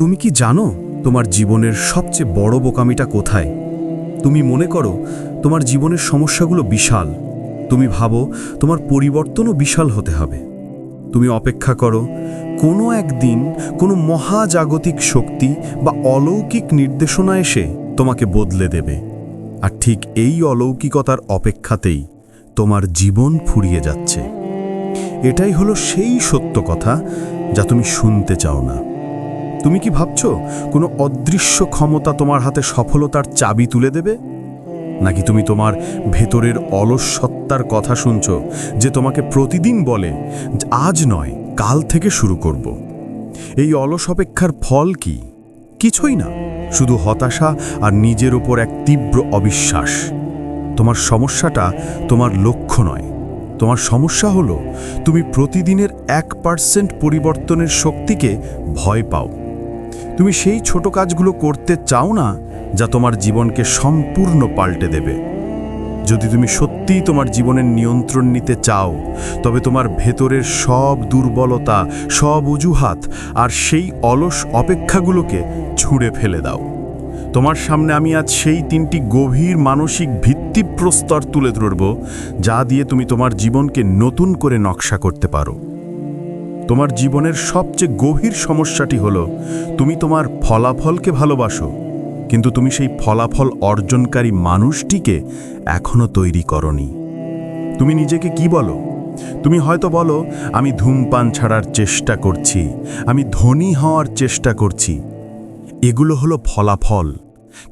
তুমি কি জানো তোমার জীবনের সবচেয়ে বড় বোকামিটা কোথায়? তুমি মনে করো তোমার জীবনের সমস্যাগুলো বিশাল। তুমি ভাবো তোমার পরিবর্তনও বিশাল হতে হবে। তুমি অপেক্ষা করো কোনো একদিন কোনো মহাজাগতিক শক্তি বা অলৌকিক নির্দেশনা এসে তোমাকে বদলে দেবে। আর ঠিক এই অলৌকিকতার অপেক্ষাতেই তোমার জীবন ফুরিয়ে যাচ্ছে। এটাই হলো সেই সত্য কথা যা তুমি শুনতে চাও না। তুমি কি ভাবছ কোনো অদৃশ্য ক্ষমতা তোমার হাতে সফলতার চাবি তুলে দেবে? নাকি তুমি তোমার ভেতরের অলস সত্তার কথা শুনছ যে তোমাকে প্রতিদিন বলে আজ নয়, কাল থেকে শুরু করব এই অলস অপেক্ষার ফল কি? কিছুই না, শুধু হতাশা আর নিজের ওপর এক তীব্র অবিশ্বাস। তোমার সমস্যাটা তোমার লক্ষ্য নয়, তোমার সমস্যা হলো তুমি প্রতিদিনের এক পার্সেন্ট পরিবর্তনের শক্তিকে ভয় পাও। তুমি সেই ছোট কাজগুলো করতে চাও না যা তোমার জীবনকে সম্পূর্ণ পাল্টে দেবে। যদি তুমি সত্যিই তোমার জীবনের নিয়ন্ত্রণ নিতে চাও, তবে তোমার ভেতরের সব দুর্বলতা, সব অজুহাত আর সেই অলস অপেক্ষাগুলোকে ছুঁড়ে ফেলে দাও। তোমার সামনে আমি আজ সেই তিনটি গভীর মানসিক ভিত্তিপ্রস্তর তুলে ধরব, যা দিয়ে তুমি তোমার জীবনকে নতুন করে নকশা করতে পারো। তোমার জীবনের সবচেয়ে গভীর সমস্যাটি হলো, তুমি তোমার ফলাফলকে ভালোবাসো। কিন্তু তুমি সেই ফলাফল অর্জনকারী মানুষটিকে এখনও তৈরি করনি। তুমি নিজেকে কি বলো? তুমি হয়তো বলো, আমি ধূমপান ছাড়ার চেষ্টা করছি, আমি ধনী হওয়ার চেষ্টা করছি। এগুলো হলো ফলাফল।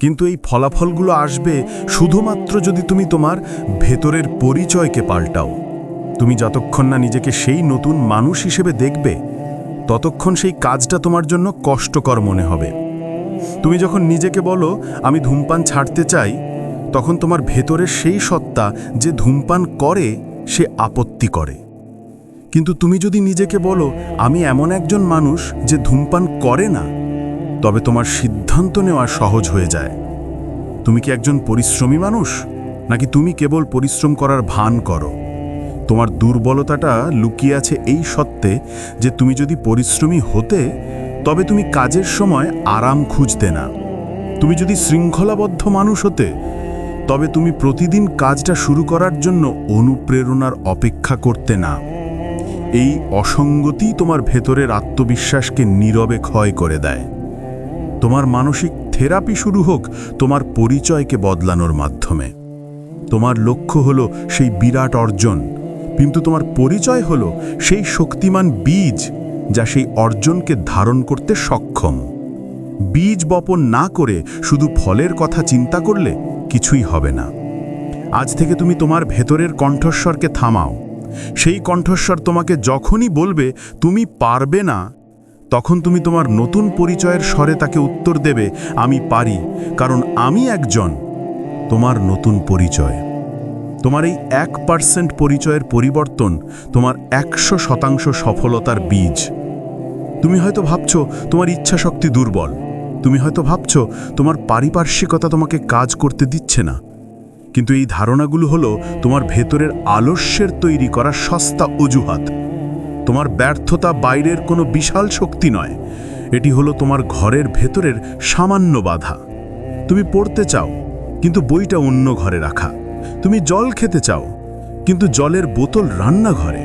কিন্তু এই ফলাফলগুলো আসবে শুধুমাত্র যদি তুমি তোমার ভেতরের পরিচয়কে পাল্টাও। তুমি যতক্ষণ না নিজেকে সেই নতুন মানুষ হিসেবে দেখবে, ততক্ষণ সেই কাজটা তোমার জন্য কষ্টকর মনে হবে। তুমি যখন নিজেকে বলো, আমি ধূমপান ছাড়তে চাই, তখন তোমার ভেতরের সেই সত্তা যে ধূমপান করে, সে আপত্তি করে। কিন্তু তুমি যদি নিজেকে বলো, আমি এমন একজন মানুষ যে ধূমপান করে না, তবে তোমার সিদ্ধান্ত নেওয়া সহজ হয়ে যায়। তুমি কি একজন পরিশ্রমী মানুষ? নাকি তুমি কেবল পরিশ্রম করার ভান করো? তোমার দুর্বলতাটা লুকিয়ে আছে এই সত্ত্বে যে তুমি যদি পরিশ্রমী হতে, তবে তুমি কাজের সময় আরাম খুঁজতে না। তুমি যদি শৃঙ্খলাবদ্ধ মানুষ হতে, তবে তুমি প্রতিদিন কাজটা শুরু করার জন্য অনুপ্রেরণার অপেক্ষা করতে না। এই অসঙ্গতি তোমার ভেতরের আত্মবিশ্বাসকে নীরবে ক্ষয় করে দেয়। তোমার মানসিক থেরাপি শুরু হোক তোমার পরিচয়কে বদলানোর মাধ্যমে। তোমার লক্ষ্য হলো সেই বিরাট অর্জন কিন্তু তোমার পরিচয় হলো সেই শক্তিমান বীজ যা সেই অর্জনকে ধারণ করতে সক্ষম। বীজ বপন না করে শুধু ফলের কথা চিন্তা করলে কিছুই হবে না। আজ থেকে তুমি তোমার ভেতরের কণ্ঠস্বরকে থামাও। সেই কণ্ঠস্বর তোমাকে যখনই বলবে, তুমি পারবে না, তখন তুমি তোমার নতুন পরিচয়ের স্বরে তাকে উত্তর দেবে, আমি পারি, কারণ আমি একজন তোমার নতুন পরিচয়। তোমার এই এক পার্সেন্ট পরিচয়ের পরিবর্তন তোমার একশো শতাংশ সফলতার বীজ। তুমি হয়তো ভাবছ, তোমার ইচ্ছা শক্তি দুর্বল। তুমি হয়তো ভাবছ, তোমার পারিপার্শ্বিকতা তোমাকে কাজ করতে দিচ্ছে না। কিন্তু এই ধারণাগুলো হলো তোমার ভেতরের আলস্যের তৈরি করা সস্তা অজুহাত। তোমার ব্যর্থতা বাইরের কোনো বিশাল শক্তি নয়। এটি হলো তোমার ঘরের ভেতরের সামান্য বাধা। তুমি পড়তে চাও, কিন্তু বইটা অন্য ঘরে রাখা। তুমি জল খেতে চাও, কিন্তু জলের বোতল রান্নাঘরে।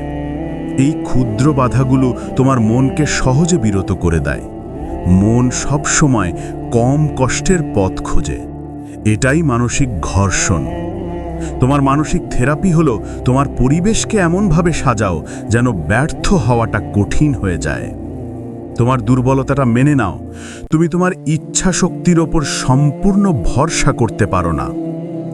এই ক্ষুদ্র বাধাগুলো তোমার মনকে সহজে বিরত করে দেয়। মন সবসময় কম কষ্টের পথ খোঁজে। এটাই মানসিক ঘর্ষণ। তোমার মানসিক থেরাপি হলো তোমার পরিবেশকে এমনভাবে সাজাও যেন ব্যর্থ হওয়াটা কঠিন হয়ে যায়। তোমার দুর্বলতাটা মেনে নাও। তুমি তোমার ইচ্ছা শক্তির ওপর সম্পূর্ণ ভরসা করতে পারো না।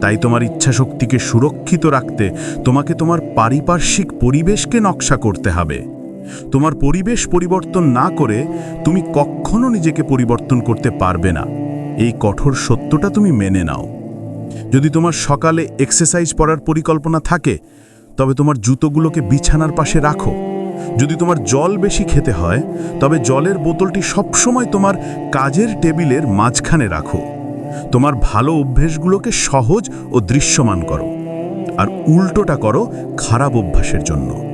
তাই তোমার ইচ্ছা শক্তিকে সুরক্ষিত রাখতে তোমাকে তোমার পারিপার্শ্বিক পরিবেশকে নকশা করতে হবে। তোমার পরিবেশ পরিবর্তন না করে তুমি কখনো নিজেকে পরিবর্তন করতে পারবে না। এই কঠোর সত্যটা তুমি মেনে নাও। যদি তোমার সকালে এক্সারসাইজ পড়ার পরিকল্পনা থাকে, তবে তোমার জুতোগুলোকে বিছানার পাশে রাখো। যদি তোমার জল বেশি খেতে হয়, তবে জলের বোতলটি সবসময় তোমার কাজের টেবিলের মাঝখানে রাখো। তোমার ভালো অভ্যেসগুলোকে সহজ ও দৃশ্যমান করো। আর উল্টোটা করো খারাপ অভ্যাসের জন্য।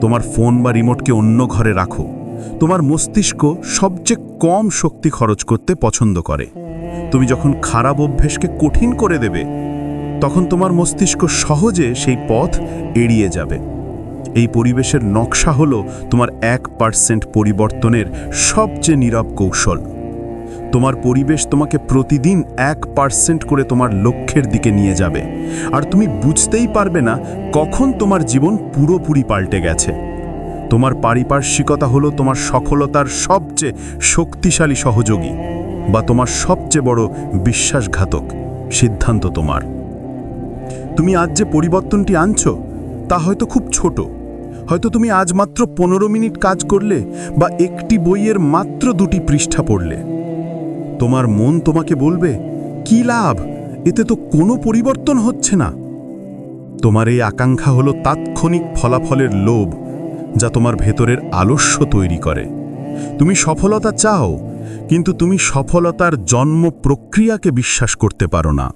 তোমার ফোন বা রিমোটকে অন্য ঘরে রাখো। তোমার মস্তিষ্ক সবচেয়ে কম শক্তি খরচ করতে পছন্দ করে। তুমি যখন খারাপ অভ্যেসকে কঠিন করে দেবে, তখন তোমার মস্তিষ্ক সহজে সেই পথ এড়িয়ে যাবে। এই পরিবেশের নকশা হলো তোমার এক পার্সেন্ট পরিবর্তনের সবচেয়ে নীরব কৌশল। তোমার পরিবেশ তোমাকে প্রতিদিন এক পার্সেন্ট করে তোমার লক্ষ্যের দিকে নিয়ে যাবে। আর তুমি বুঝতেই পারবে না কখন তোমার জীবন পুরোপুরি পাল্টে গেছে। তোমার পারিপার্শ্বিকতা হলো তোমার সফলতার সবচেয়ে শক্তিশালী সহযোগী বা তোমার সবচেয়ে বড় বিশ্বাসঘাতক সিদ্ধান্ত তোমার। তুমি আজ যে পরিবর্তনটি আনছো, তা হয়তো খুব ছোট। হয়তো তুমি আজ মাত্র পনেরো মিনিট কাজ করলে বা একটি বইয়ের মাত্র দুটি পৃষ্ঠা পড়লে। তোমার মন তোমাকে বলবে, কি লাভ? এতে তো কোনো পরিবর্তন হচ্ছে না। তোমার এই আকাঙ্ক্ষা হলো তাৎক্ষণিক ফলাফলের লোভ, যা তোমার ভেতরের আলস্য তৈরি করে। তুমি সফলতা চাও, কিন্তু তুমি সফলতার জন্ম প্রক্রিয়াকে বিশ্বাস করতে পারো না।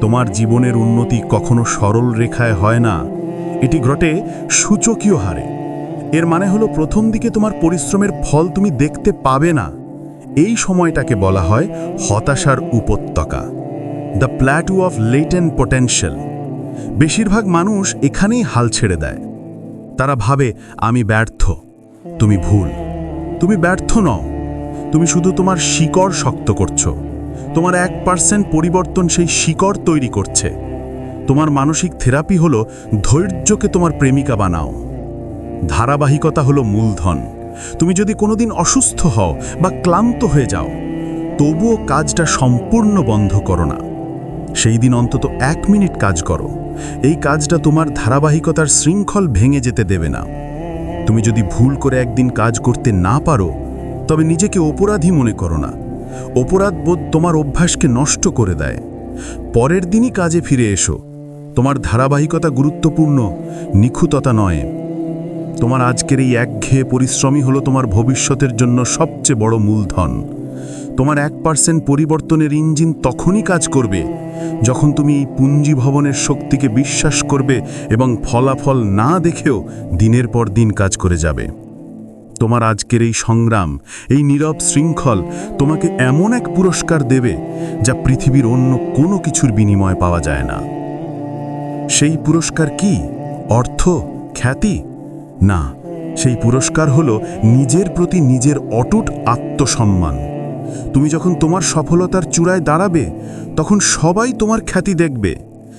তোমার জীবনের উন্নতি কখনো সরল রেখায় হয় না। এটি ঘটে সূচকীয় হারে। এর মানে হলো প্রথম দিকে তোমার পরিশ্রমের ফল তুমি দেখতে পাবে না। এই সময়টাকে বলা হয় হতাশার উপত্যকা the plateau of latent potential বেশিরভাগ মানুষ এখানেই হাল ছেড়ে দেয়। তারা ভাবে, আমি ব্যর্থ, তুমি ভুল, তুমি ব্যর্থ নও, তুমি শুধু তোমার শিকড় শক্ত করছ, তোমার এক পার্সেন্ট পরিবর্তন সেই শিকড় তৈরি করছে। তোমার মানসিক থেরাপি হলো ধৈর্যকে তোমার প্রেমিকা বানাও। ধারাবাহিকতা হলো মূলধন। তুমি যদি কোনোদিন অসুস্থ হও বা ক্লান্ত হয়ে যাও, তবুও কাজটা সম্পূর্ণ বন্ধ করো না। সেই দিন অন্তত এক মিনিট কাজ করো। এই কাজটা তোমার ধারাবাহিকতার শৃঙ্খল ভেঙে যেতে দেবে না। তুমি যদি ভুল করে একদিন কাজ করতে না পারো, তবে নিজেকে অপরাধী মনে করো না। অপরাধ বোধ তোমার অভ্যাসকে নষ্ট করে দেয়। পরের দিনই কাজে ফিরে এসো। তোমার ধারাবাহিকতা গুরুত্বপূর্ণ, নিখুততা নয়। তোমার আজকের এই একঘেয়ে পরিশ্রমই হলো তোমার ভবিষ্যতের জন্য সবচেয়ে বড় মূলধন। তোমার এক পার্সেন্ট পরিবর্তনের ইঞ্জিন তখনই কাজ করবে যখন তুমি এই পুঞ্জি ভবনের শক্তিকে বিশ্বাস করবে এবং ফলাফল না দেখেও দিনের পর দিন কাজ করে যাবে। তোমার আজকের এই সংগ্রাম, এই নীরব শৃঙ্খল তোমাকে এমন এক পুরস্কার দেবে যা পৃথিবীর অন্য কোনো কিছুর বিনিময় পাওয়া যায় না। সেই পুরস্কার কি? অর্থ? খ্যাতি? না সেই পুরস্কার হলো নিজের প্রতি নিজের অটুট আত্মসম্মান। তুমি যখন তোমার সফলতার চূড়ায় দাঁড়াবে, তখন সবাই তোমার খ্যাতি দেখবে।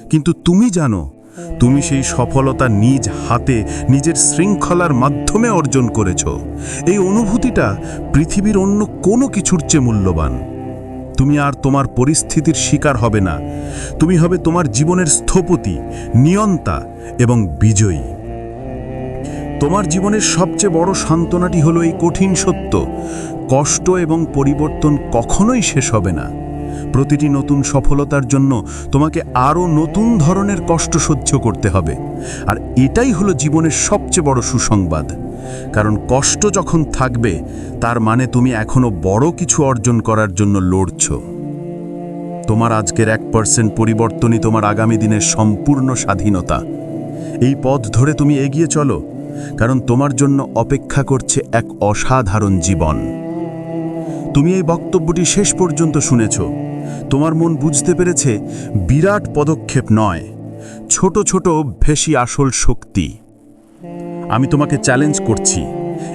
কিন্তু তুমি জানো, তুমি সেই সফলতা নিজ হাতে নিজের শৃঙ্খলার মাধ্যমে অর্জন করেছ। এই অনুভূতিটা পৃথিবীর অন্য কোনো কিছুর চেয়ে মূল্যবান। তুমি আর তোমার পরিস্থিতির শিকার হবে না। তুমি হবে তোমার জীবনের স্থপতি, নিয়ন্তা এবং বিজয়ী। তোমার জীবনের সবচেয়ে বড় সান্ত্বনাটি হলো এই কঠিন সত্য। কষ্ট এবং পরিবর্তন কখনোই শেষ হবে না। প্রতিটি নতুন সফলতার জন্য তোমাকে আরও নতুন ধরনের কষ্ট সহ্য করতে হবে। আর এটাই হলো জীবনের সবচেয়ে বড় সুসংবাদ। কারণ কষ্ট যখন থাকবে, তার মানে তুমি এখনও বড় কিছু অর্জন করার জন্য লড়ছ। তোমার আজকের এক পার্সেন্ট পরিবর্তনই তোমার আগামী দিনের সম্পূর্ণ স্বাধীনতা। এই পথ ধরে তুমি এগিয়ে চলো কারণ তোমার জন্য অপেক্ষা করছে এক অসাধারণ জীবন। তুমি এই বক্তব্যটি শেষ পর্যন্ত শুনেছ। তোমার মন বুঝতে পেরেছে, বিরাট পদক্ষেপ নয়, ছোট ছোট অভ্যেসই আসল শক্তি। আমি তোমাকে চ্যালেঞ্জ করছি,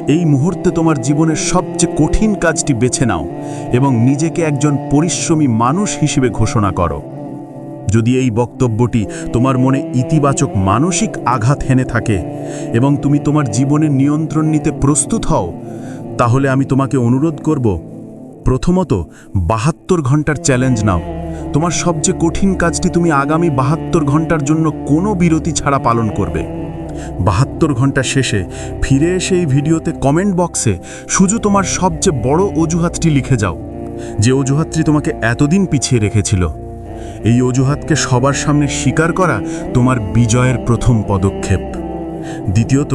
এই মুহূর্তে তোমার জীবনের সবচেয়ে কঠিন কাজটি বেছে নাও এবং নিজেকে একজন পরিশ্রমী মানুষ হিসেবে ঘোষণা করো। যদি এই বক্তব্যটি তোমার মনে ইতিবাচক মানসিক আঘাত হেনে থাকে এবং তুমি তোমার জীবনের নিয়ন্ত্রণ নিতে প্রস্তুত হও, তাহলে আমি তোমাকে অনুরোধ করব, প্রথমত বাহাত্তর ঘণ্টার চ্যালেঞ্জ নাও। তোমার সবচেয়ে কঠিন কাজটি তুমি আগামী বাহাত্তর ঘণ্টার জন্য কোনো বিরতি ছাড়া পালন করবে। বাহাত্তর ঘণ্টা শেষে ফিরে এসে এই ভিডিওতে কমেন্ট বক্সে শুধু তোমার সবচেয়ে বড় অজুহাতটি লিখে যাও, যে অজুহাতটি তোমাকে এতদিন পিছিয়ে রেখেছিল। এই অজুহাতকে সবার সামনে স্বীকার করা তোমার বিজয়ের প্রথম পদক্ষেপ। দ্বিতীয়ত,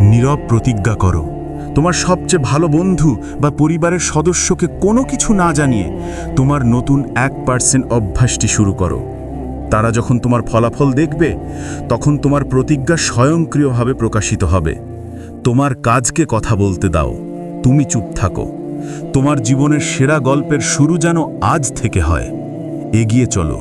নীরব প্রতিজ্ঞা করো। তোমার সবচেয়ে ভালো বন্ধু বা পরিবারের সদস্যকে কোনো কিছু না জানিয়ে তোমার নতুন এক পার্সেন্ট অভ্যাসটি শুরু করো। তারা যখন তোমার ফলাফল দেখবে, তখন তোমার প্রতিজ্ঞা স্বয়ংক্রিয়ভাবে প্রকাশিত হবে। তোমার কাজকে কথা বলতে দাও। তুমি চুপ থাকো। তোমার জীবনের সেরা গল্পের শুরু যেন আজ থেকে হয়। এগিয়ে চলো।